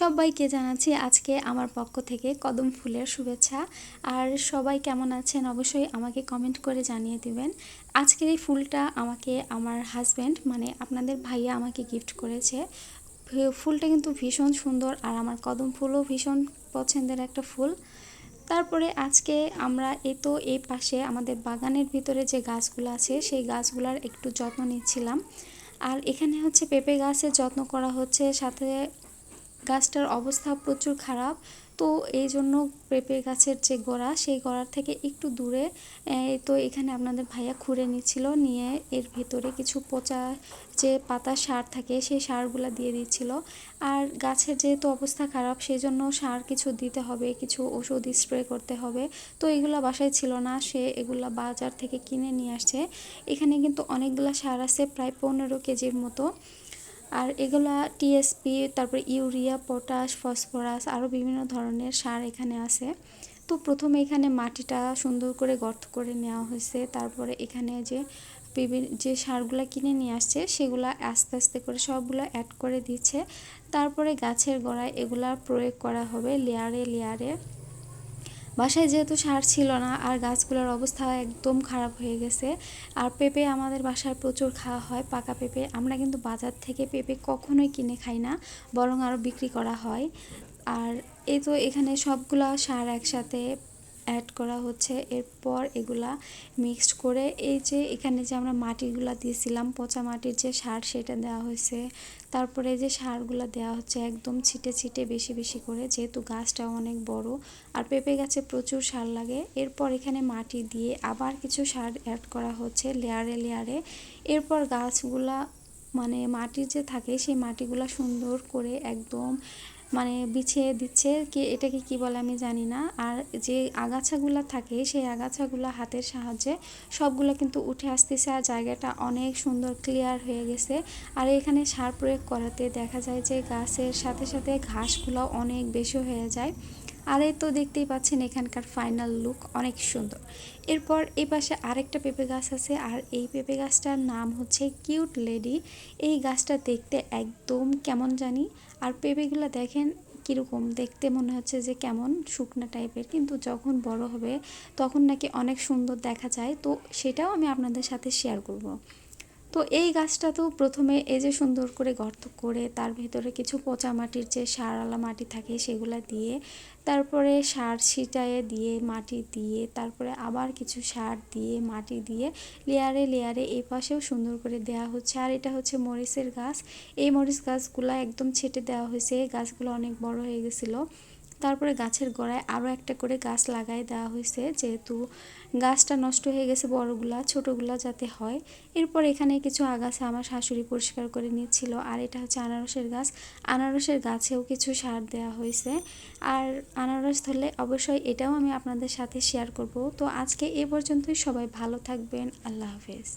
সবাইকে জানাচ্ছি আজকে আমার পক্ষ থেকে কদম ফুলের শুভেচ্ছা। আর সবাই কেমন আছেন অবশ্যই আমাকে কমেন্ট করে জানিয়ে দিবেন। আজকের এই ফুলটা আমাকে আমার হাজব্যান্ড মানে আপনাদের ভাইয়া আমাকে গিফট করেছে। ফুলটা কিন্তু ভীষণ সুন্দর আর আমার কদম ফুলও ভীষণ পছন্দের একটা ফুল। তারপরে আজকে আমরা এ তো এই পাশে আমাদের বাগানের ভিতরে যে গাছগুলো আছে, সেই গাছগুলার একটু যত্ন নিচ্ছিলাম। আর এখানে হচ্ছে পেঁপে গাছের যত্ন করা হচ্ছে, সাথে গাছটার অবস্থা প্রচুর খারাপ। তো এই জন্য পেঁপে গাছের যে গোড়া, সেই গোড়ার থেকে একটু দূরে তো এখানে আপনাদের ভাইয়া খুঁড়ে নিচ্ছিল, নিয়ে এর ভেতরে কিছু পচা যে পাতা সার থাকে, সেই সারগুলো দিয়ে দিচ্ছিল। আর গাছের যেহেতু অবস্থা খারাপ, সেই জন্য সার কিছু দিতে হবে, কিছু ওষুধ স্প্রে করতে হবে। তো এগুলো বাসায় ছিল না, সে এগুলা বাজার থেকে কিনে নিয়ে আসছে। এখানে কিন্তু অনেকগুলো সার আছে, প্রায় পনেরো কেজির মতো। আর এগুলা টিএসপি তারপর ইউরিয়া, পটাশ, ফসফরাস আরও বিভিন্ন ধরনের সার এখানে আছে। তো প্রথমে এখানে মাটিটা সুন্দর করে গর্ত করে নেওয়া হয়েছে। তারপরে এখানে যে বিভিন্ন যে সারগুলো কিনে নিয়ে আসছে, সেগুলো আস্তে আস্তে করে সবগুলো অ্যাড করে দিচ্ছে। তারপরে গাছের গোড়ায় এগুলা প্রয়োগ করা হবে লেয়ারে লেয়ারে বাসায় যেহেতু সার ছিল না, আর গাছগুলোর অবস্থা একদম খারাপ হয়ে গেছে, আর পেঁপে আমাদের বাসায় প্রচুর খাওয়া হয়, পাকা পেঁপে। আমরা কিন্তু বাজার থেকে পেঁপে কখনোই কিনে খাই না, বরং আরও বিক্রি করা হয়। আর এই তো এখানে সবগুলা সার একসাথে অ্যাড করা হচ্ছে। এরপর এগুলা মিক্সড করে এই যে এখানে যে আমরা মাটিগুলা দিয়েছিলাম, পচা মাটির যে সার সেটা দেওয়া হয়েছে। তারপরে যে সারগুলা দেওয়া হচ্ছে একদম ছিটে ছিটে বেশি বেশি করে, যেহেতু গাছটা অনেক বড় আর পেঁপে গাছে প্রচুর সার লাগে। এরপর এখানে মাটি দিয়ে আবার কিছু সার অ্যাড করা হচ্ছে লেয়ারে লেয়ারে এরপর গাছগুলা মানে মাটির যে থাকে, সেই মাটিগুলা সুন্দর করে একদম মানে বিছিয়ে দিচ্ছে কি, এটাকে কি বলে আমি জানি না। আর যে আগাছাগুলো থাকে, সেই আগাছাগুলো হাতের সাহায্যে সবগুলো কিন্তু উঠে আসতেছে আর জায়গাটা অনেক সুন্দর ক্লিয়ার হয়ে গেছে। আর এখানে সার প্রয়োগ করাতে দেখা যায় যে গাছের সাথে সাথে ঘাসগুলো অনেক বেশি হয়ে যায়। আর এই তো দেখতেই পাচ্ছেন এখানকার ফাইনাল লুক অনেক সুন্দর। এরপর এই পাশে আরেকটা পেঁপে গাছ আছে আর এই পেঁপে গাছটার নাম হচ্ছে কিউট লেডি এই গাছটা দেখতে একদম কেমন জানি? আর পেঁপেগুলো দেখেন কীরকম? দেখতে মনে হচ্ছে যে কেমন শুকনা টাইপের কিন্তু যখন বড় হবে তখন নাকি অনেক সুন্দর দেখা যায়। তো সেটাও আমি আপনাদের সাথে শেয়ার করব। তো এই গাছটা তো প্রথমে এই যে সুন্দর করে গর্ত করে তার ভিতরে কিছু পচা মাটির যে সারালা মাটি থাকে সেগুলো দিয়ে, তারপরে সার ছিটায়ে দিয়ে, মাটি দিয়ে, তারপরে আবার কিছু সার দিয়ে, মাটি দিয়ে লেয়ারে লেয়ারে এই পাশেও সুন্দর করে দেওয়া হচ্ছে। আর এটা হচ্ছে মরিচের গাছ। এই মরিচ গাছগুলো একদম ছেটে দেওয়া হয়েছে। গাছগুলো অনেক বড় হয়ে গেছিল। তারপরে গাছের গোড়ায় আরও একটা করে গাছ লাগাই দেওয়া হয়েছে, যেহেতু গাছটা নষ্ট হয়ে গেছে বড়গুলা, ছোটোগুলা যাতে হয়। এরপর এখানে কিছু আগাছা আমার শাশুড়ি পরিষ্কার করে নিচ্ছিল আর এটা হচ্ছে আনারসের গাছ। আনারসের গাছেও কিছু সার দেওয়া হয়েছে। আর আনারস ধরলে অবশ্যই এটাও আমি আপনাদের সাথে শেয়ার করব। তো আজকে এ পর্যন্তই, সবাই ভালো থাকবেন, আল্লাহ হাফেজ।